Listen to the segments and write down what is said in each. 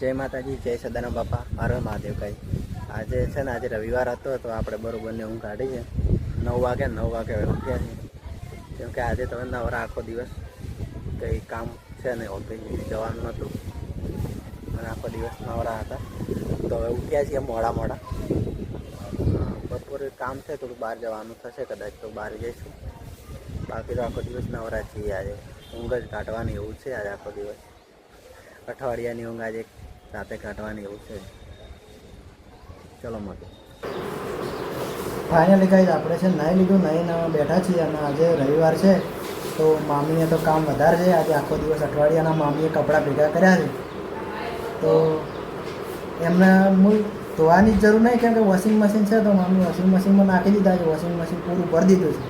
જય માતાજી, જય સદાના બાપા હર મહાદેવ કઈ આજે છે ને, આજે રવિવાર હતો, તો આપણે બરોબરને ઊંઘ કાઢી છે નવ વાગે નવ વાગે ઉઠ્યા છે કેમ કે આજે તમે નવરા આખો દિવસ. કંઈ કામ છે ને ઓફિસ જવાનું નહોતું. અને આખો દિવસ નવરા હતા. તો હવે ઉઠ્યા છીએ મોડા મોડા. બપોરે કામ છે, થોડું બહાર જવાનું થશે, કદાચ તો બહાર જઈશું. બાકી તો આખો દિવસ નવરા છીએ આજે. ઊંઘ જ કાઢવાની એવું છે આજે આખો દિવસ. અઠવાડિયાની ઊંઘ આજે રાતે કાઢવાની એવું છે. ચલો મળે ફાઇનલી ગાઈઝ આપણે છે નહીં લીધું નાહીને બેઠા છીએ અને આજે રવિવાર છે, તો મામીએ તો કામ વધારે છે. આજે આખો દિવસ અઠવાડિયાના મામીએ કપડાં ભેગા કર્યા છે. તો એમને મૂળ ધોવાની જ જરૂર નહીં, કેમ કે વોશિંગ મશીન છે તો મામી વોશિંગ મશીનમાં નાખી દીધા છે. વોશિંગ મશીન પૂરું ભરી દીધું છે.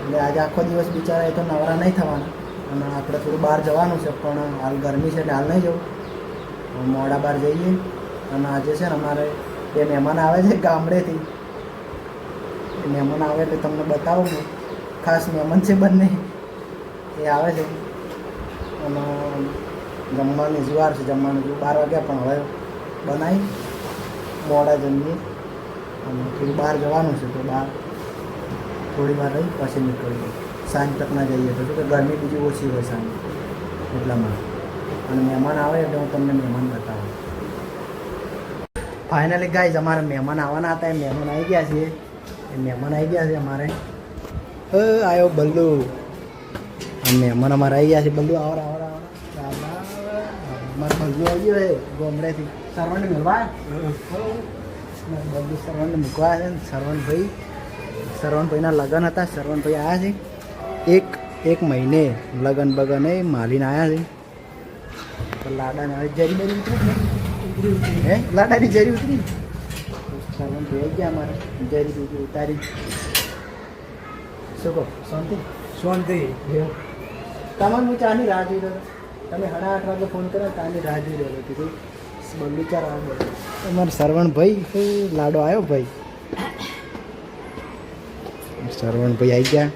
એટલે આજે આખો દિવસ બિચારા એ તો નવરા નહીં થવાના. અને આપણે થોડું બહાર જવાનું છે, પણ હાલ ગરમી છે એટલે હાલ નહીં જવું. મોડા બહાર જઈએ અને આજે છે ને અમારે બે મહેમાન આવે છે ગામડેથી. એ મહેમાન આવે એટલે તમને બતાવું હું ખાસ મહેમાન છે બંને. એ આવે છે. અને જમવાની જુવાર છે, જમવાનું જો બાર વાગ્યા પણ હવે બનાવી. મોડા જમીએ. અને થોડું બહાર જવાનું છે તો બહાર થોડી વાર રહી, પછી નીકળીએ. સાંજ તકના જઈએ. તો કે ગરમી બીજી ઓછી હોય સાંજ એટલામાં અને મહેમાન આવે એટલે હું તમને મહેમાન બતાવું. ફાઇનલી ગાઈઝ અમારે મહેમાન આવવાના હતા. એ મહેમાન આવી ગયા છે એ મહેમાન આવી ગયા છે અમારે. આવ્યો બલ્લુ. મહેમાન અમારે આવી ગયા છે. બલ્લુ આવર આવર આવર બલ્લુ આવી ગયો છે. ગોમડેથી સરવણ મળવા? બલ્લુ સરવણ મૂકવા છે. સરવણભાઈ સરવણભાઈના લગ્ન હતા. સરવણભાઈ આવ્યા છે. એક એક મહિને લગ્ન બગન એ માલીને આવ્યા છે. તો લાડાને જરી બરી ઉતરી? હે? લાડાની જરી ઉતરી સરવણ ભેગ ગયા મારે. જરી બીજી ઉતારી શું કહો? શાંતિ? શાંતિ. તમારે હું ચાની રાહ જોઈ રહ્યો તમે સાડા આઠ વાગે ફોન કર્યો તાની રાહ જોઈ રહ્યો કીધું બગીચા રાહ વાગે તમારે સરવણ ભાઈ લાડો આવ્યો ભાઈ? સરવણ ભાઈ આવી ગયા.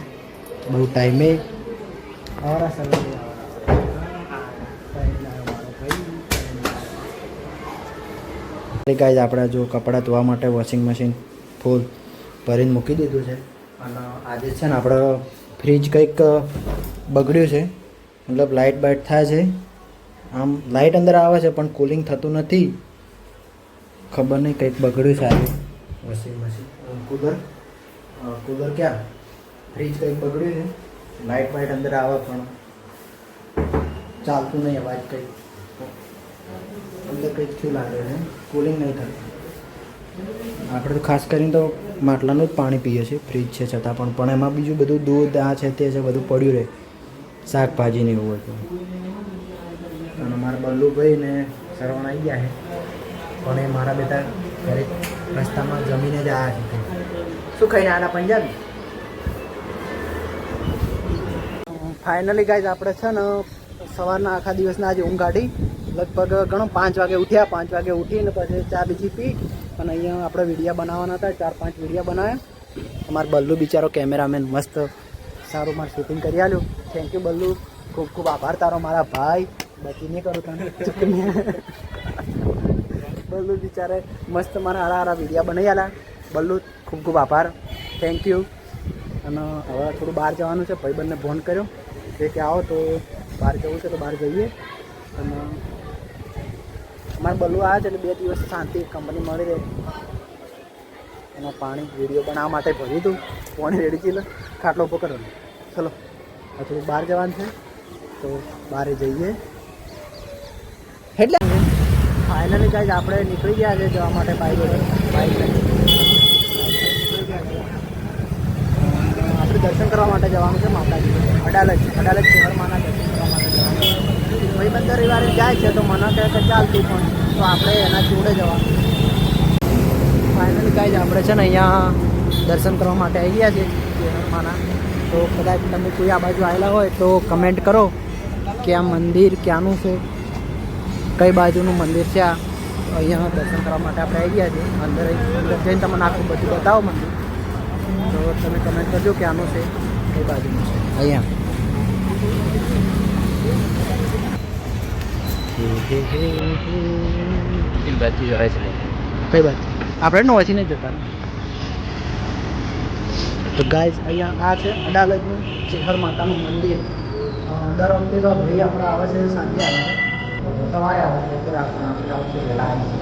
બહુ ટાઈમે આવરા સરવણ ભાઈ ગાઈઝ આપણે જો કપડાં ધોવા માટે વોશિંગ મશીન ફૂલ ભરીને મૂકી દીધું છે. અને આજે છે ને આપણે ફ્રીજ કંઈક બગડ્યું છે. મતલબ લાઇટ બાઇટ થાય છે. આમ લાઇટ અંદર આવે છે, પણ કુલિંગ થતું નથી. ખબર નહીં કંઈક બગડ્યું છે આજે. વોશિંગ મશીન કુલર કુલર ક્યાં? ફ્રીજ કંઈક બગડ્યું છે. લાઇટ બાઇટ અંદર આવે પણ ચાલતું નહીં અવાજ કંઈક. અંદર કંઈક થયું લાગે છે કુલિંગ નહીં થતું. આપણે તો ખાસ કરીને તો માટલાનું જ પાણી પીએ છીએ ફ્રીજ છે છતાં પણ પણ એમાં બીજું બધું દૂધ, આ છે તે છે, બધું પડ્યું રહે. શાકભાજી ને એવું હોય તો અને મારા બલ્લુભાઈ ને સરવણ આવી ગયા છે. પણ એ મારા બેટા ઘરે રસ્તામાં જમીને જ આવ્યા છે. શું ખાઈને આના પંજાબી? ફાઇનલી ગાઈઝ આપણે છે ને સવારના આખા દિવસના આજે ઊંઘ લગભગ ઘણો પાંચ વાગે ઉઠ્યા, પાંચ વાગે ઉઠીને પછી ચા બીજી પી અને અહીંયા આપણે વિડીયા બનાવવાના હતા, ચાર પાંચ વિડીયા બનાવ્યા. અમારો બલ્લુ બિચારો કેમેરામેન મસ્ત સારું મારે શૂટિંગ કરી આલ્યું. Thank you Ballu. ખૂબ ખૂબ આભાર તારો, મારા ભાઈ. બાકી નહીં કરું તને. બલ્લુ બિચારે મસ્ત મારા હારા હારા વિડીયા બનાવી આલા બલ્લુ, ખૂબ ખૂબ આભાર. થેન્ક યુ અને હવે થોડું બહાર જવાનું છે. ભાઈબંધને ફોન કર્યો. કે કે આવો તો બહાર જવું છે તો બહાર જઈએ. અમારે બલ્લુ આવે છે એટલે બે દિવસ શાંતિ કંપની મળી રહે. એમાં પાણી વીડિયો આ માટે ભર્યું હતું પાણી રેડી ચીલે ખાટલો ઊભો કરો ચલો, હવે થોડું બહાર જવાનું છે. તો બહાર જઈએ. એટલે ફાઇનલી ગાઈઝ આપણે નીકળી ગયા છે જવા માટે બાઈક બાઈક આપણે દર્શન કરવા માટે જવાનું છે માતાજી અડાલજ અડાલજ શહેરમાંના દર્શન કરવા માટે જવાનું ભાઈબંધ બંધ રવિવારે જાય છે તો મને કહે કે ચાલતું પણ. તો આપણે એના જોડે જવાનું. ફાઇનલી જ આપણે છે ને અહીંયા દર્શન કરવા માટે આવી ગયા છે શહેરમાંના તો કદાચ તમે કોઈ આ બાજુ આવેલા હોય તો કમેન્ટ કરો કે આ મંદિર, ક્યાંનું છે, કઈ બાજુનું મંદિર છે આ. અહીંયા દર્શન કરવા માટે આપણે આવી ગયા છીએ. અંદર અંદર જઈને તમને આખું બધું બતાવો મંદિર. તો તમે કમેન્ટ કરજો કે આનું છે, કઈ બાજુનું છે. અહીંયા. કઈ વાત આપણે નોવાથી નહીં જતા. તો ગાઈઝ અહીંયા આ છે અડાલજનું શેખર માતાનું મંદિર. દર વખતે તો ભાઈ આપણે આવે છે સાંજે આવે સવારે આવે છે, અત્યારે આપણે આપણે આવશે વહેલા આવે છે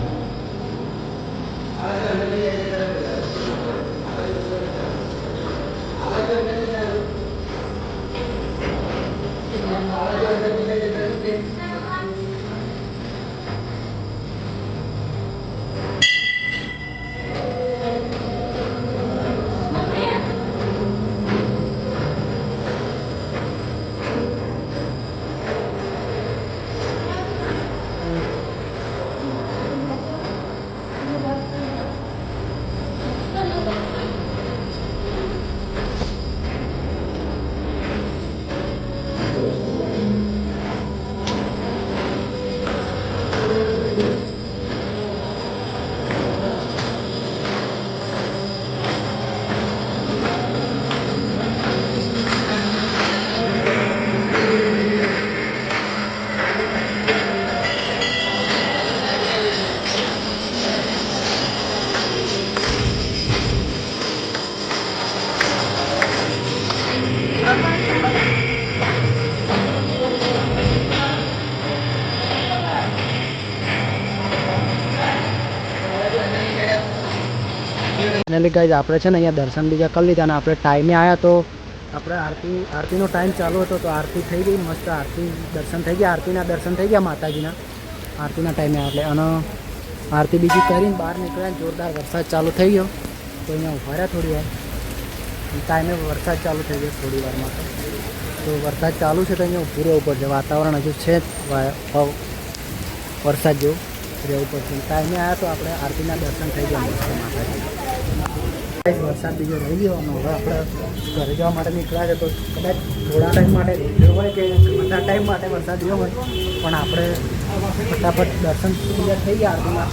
ફાઇનલી ગાઈઝ આપણે છે ને અહીંયા દર્શન બીજા કરી લીધા અને આપણે ટાઈમે આવ્યા તો આપણે આરતી, આરતીનો ટાઈમ ચાલુ હતો તો આરતી થઈ ગઈ, મસ્ત આરતી દર્શન થઈ ગયા, આરતીના દર્શન થઈ ગયા માતાજીના. આરતીના ટાઈમે એટલે અને આરતી બીજી કરીને બહાર નીકળ્યા, જોરદાર વરસાદ ચાલુ થઈ ગયો. તો અહીંયા ઊભા રહ્યા થોડી વાર. ટાઈમે વરસાદ ચાલુ થઈ ગયો થોડી વારમાં તો વરસાદ ચાલુ છે તો અહીંયા ઊભું રહેવું પડશે. વાતાવરણ હજુ છે વરસાદ જેવું રહેવું પડશે. ટાઈમે આવ્યા તો આપણે આરતીના દર્શન થઈ ગયા માતાજી વરસાદ બીજો રહી ગયો અને હવે આપણે ઘરે જવા માટે નીકળ્યા છે, તો કદાચ થોડા ટાઈમ માટે રહ્યો હોય કે બધા ટાઈમ માટે વરસાદ રહ્યો હોય, પણ આપણે ફટાફટ દર્શન પૂજા થઈ ગયા આરતીમાં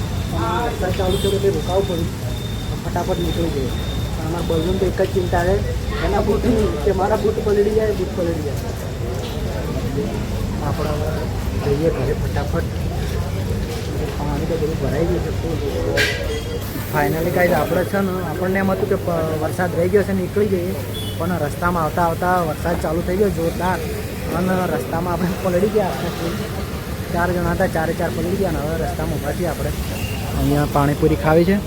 વરસાદ ચાલુ થયો એટલે રોકાવું પડ્યું. ફટાફટ નીકળી ગયું. અમારા બલૂન તો એક જ ચિંતા છે. એના બૂટ કે મારા બૂટ પલળી જાય, બૂટ પલળી જાય. આપણે જઈએ ઘરે ફટાફટ. પાણી તો બધું ભરાઈ ગયું છે ફાઇનલી કાંઈ આપણે છે ને, આપણને એમ હતું કે વરસાદ રહી ગયો છે, નીકળી જઈએ. પણ રસ્તામાં આવતા આવતા વરસાદ ચાલુ થઈ ગયો, જોરદાર. અને રસ્તામાં આપણે પલળી ગયા આપણે ચાર જણા હતા, ચારે ચાર પલળી ગયા ને હવે રસ્તામાં ઊભા છીએ આપણે. અહીંયા પાણીપુરી ખાવી છે.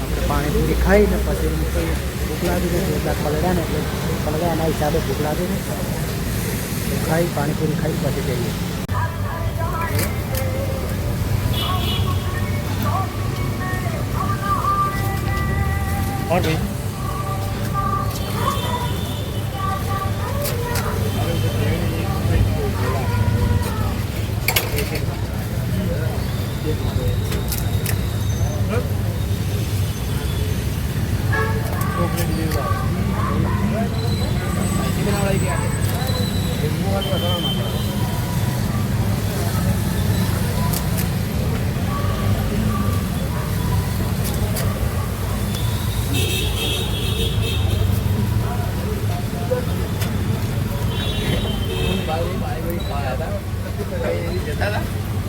આપણે પાણીપુરી ખાઈને પછી ભૂખ લાગી છે, જોરદાર પલળ્યા ને એટલે પલળ્યા એના હિસાબે ભૂખ લાગી ને ખાઈ, પાણીપુરી ખાઈ પછી જઈએ. 王林。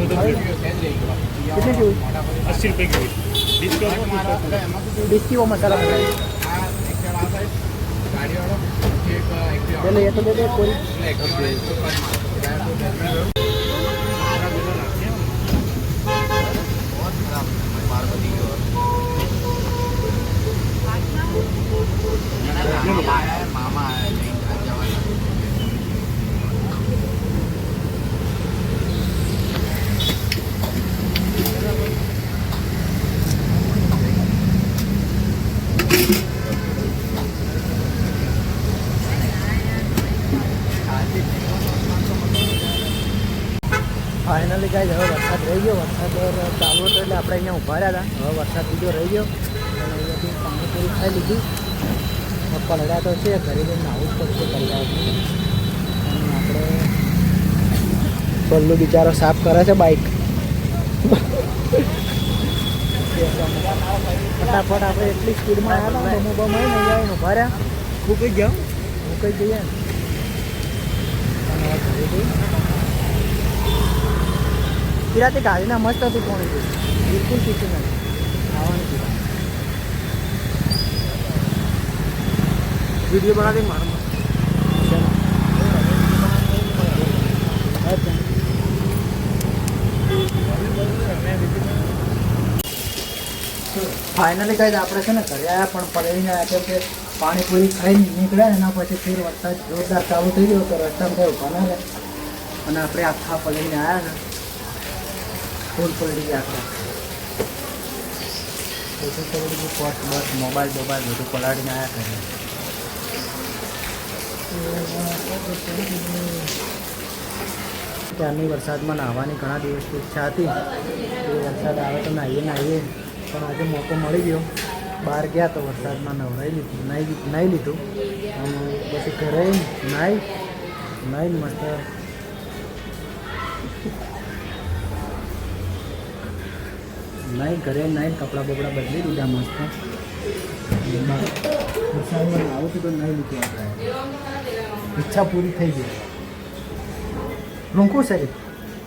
कितने की हुई अस्सी रुपये की हुई बीस की वो मसाला चलो ये तो दे दे पूरी ફાઇનલી કાંઈ હવે વરસાદ રહી ગયો. વરસાદ ચાલુ હતો એટલે આપણે અહીંયા ઊભા રહ્યા હતા. હવે વરસાદ બીજો રહી ગયો. અને અહીંયાથી પાણીપુરી ખાઈ લીધી. પલડા તો છે ઘરે જઈને નાવું જ પડશે પલડા આપણે પલ્લુ બિચારો સાફ કરે છે બાઈક ફટાફટ આપણે એટલી સ્પીડમાં આવ્યા ને બમ આવી ને જાય ને ભર્યા મૂકી ગયા? મૂકી જઈએ ને ઘરે જઈ ગાડીના મસ્ત હતી કોણ બિલકુલ પીતું નથી ખાવાનું પીવા વીડિયો બનાવી મારો ફાઇનલી કઈ આપણે છે ને કર્યા પણ પડી આવ્યા કેમ કે પાણીપુરી ખાઈને નીકળ્યા એના પછી ફેર વરસાદ જોરદાર ચાલુ થઈ ગયો તો રસ્તામાં ઊભા ના અને આપણે આખા પલળીને આવ્યા ને, ફૂલ પલળી ગયા આખા બધું તો બધું પોટ બસ, મોબાઈલ બોબાઈલ બધું પલાળીને આવ્યા કરે ત્યારની વરસાદમાં નાહવાની ઘણા દિવસથી ઈચ્છા હતી. કે વરસાદ આવે તો નાહીએ નાહીએ. પણ આજે મોકો મળી ગયો. બહાર ગયા તો વરસાદમાં નવરાઈ લીધું, નાહી નાહી લીધું. અને પછી ઘરે નાહી, નાહીને મસ્ત નાહી, ઘરે નાહીને કપડાં બપડા બદલી દીધા મસ્ત. વરસાદમાં આવું તો નાહી લીધું આપણે. ઈચ્છા પૂરી થઈ ગઈ. રૂંકું શરીર